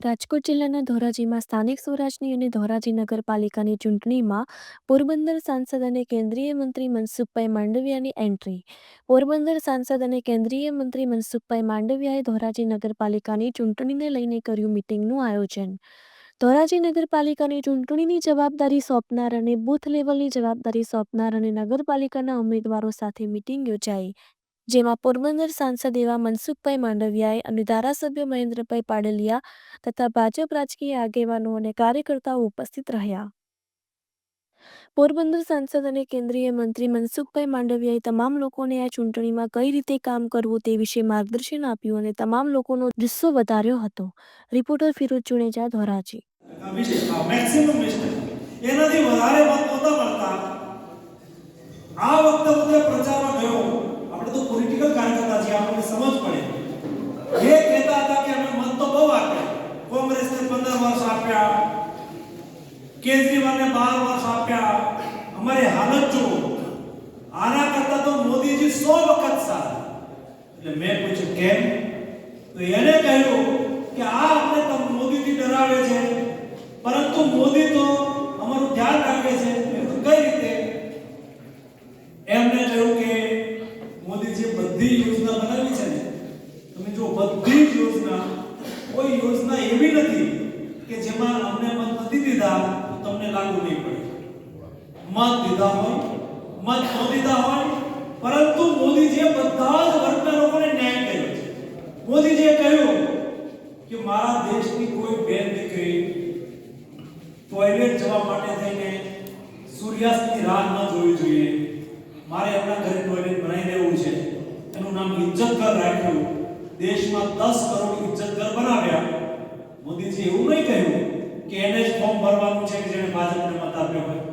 રાજકોટ જિલ્લાના ધોરાજીમાં સ્થાનિક સ્વરાજની અને ધોરાજી નગરપાલિકાની ચૂંટણીમાં પોરબંદર સાંસદ અને કેન્દ્રીય મંત્રી મનસુખભાઈ માંડવિયાની એન્ટ્રી. પોરબંદર સાંસદ અને કેન્દ્રીય મંત્રી મનસુખભાઈ માંડવિયાએ ધોરાજી નગરપાલિકાની ચૂંટણીને લઈને કર્યું મિટિંગનું આયોજન. ધોરાજી નગરપાલિકાની ચૂંટણીની જવાબદારી સોંપનાર અને બૂથ લેવલની જવાબદારી સોંપનાર અને નગરપાલિકાના ઉમેદવારો સાથે મિટિંગ યોજાઈ. જેમાં પોરબંદર સાંસદ એવા મનસુખભાઈ માંડવિયાએ અને ધારાસભ્ય મહેન્દ્રભાઈ પાડલિયા તથા ભાજપ રાજકીય આગેવાનો અને કાર્યકર્તાઓ ઉપસ્થિત રહ્યા. પોરબંદર સાંસદ અને કેન્દ્રીય મંત્રી મનસુખભાઈ માંડવિયાએ તમામ લોકોને આ ચૂંટણીમાં કઈ રીતે કામ કરવું તે વિશે માર્ગદર્શન આપ્યું અને તમામ લોકોનો જુસ્સો વધાર્યો હતો. રિપોર્ટર ફિરોજ ચુણેજા ધોરાજી. એનાથી વધારે મત નહોતા મળતા. આ વખતે હું જે પ્રચારમાં ગયો આપણે તો પોલિટિકલ જે આપણને સમજ પડે. એ કહેતા હતા કે અમે મત તો બહુ આપ્યા કોંગ્રેસને પંદર વર્ષ આપ્યા, કેજરીવાલને બાર વર્ષ આપ્યા. અમારી હાલત જુઓ. આના કરતા તો મોદીજી સો વખત સારા. એટલે મેં પૂછ્યું, કેમ? તો એને કહ્યું કે, આ આપણે મોદીથી ડરાવે છે. પરંતુ મોદી તો અમારું ધ્યાન રાખે છે મેં કીધું કઈ રીતે એમને કહ્યું કે મોદીજી બધી યોજના બનાવી છે ને, તમે જો બધી જ યોજના, કોઈ યોજના એવી નથી કે જેમાં અમને મત નથી દીધા તો તમને લાગુ નહીં પડે. મત દીધા હોય, મત ન દીધા હોય, પરંતુ મોદીજીએ બધા જ વર્ગના લોકોને ન્યાય કર્યો છે. મોદીજીએ કહ્યું કે મારા દેશની કોઈ બેન દીકરી ટોયલેટ જવા માટે થઈને સૂર્યાસ્તની રાહ ન જોવી જોઈએ. મારે એમના ઘરે ટોયલેટ બનાવી એનું ઘર રાખ્યું. દેશમાં 10 કરોડ ઇજ્જતઘર બનાવ્યા. મોદીજી એવું નહીં કહ્યું કે એને જ ફોર્મ ભરવાનું છે કે જેને ભાજપને મત આપ્યો હોય.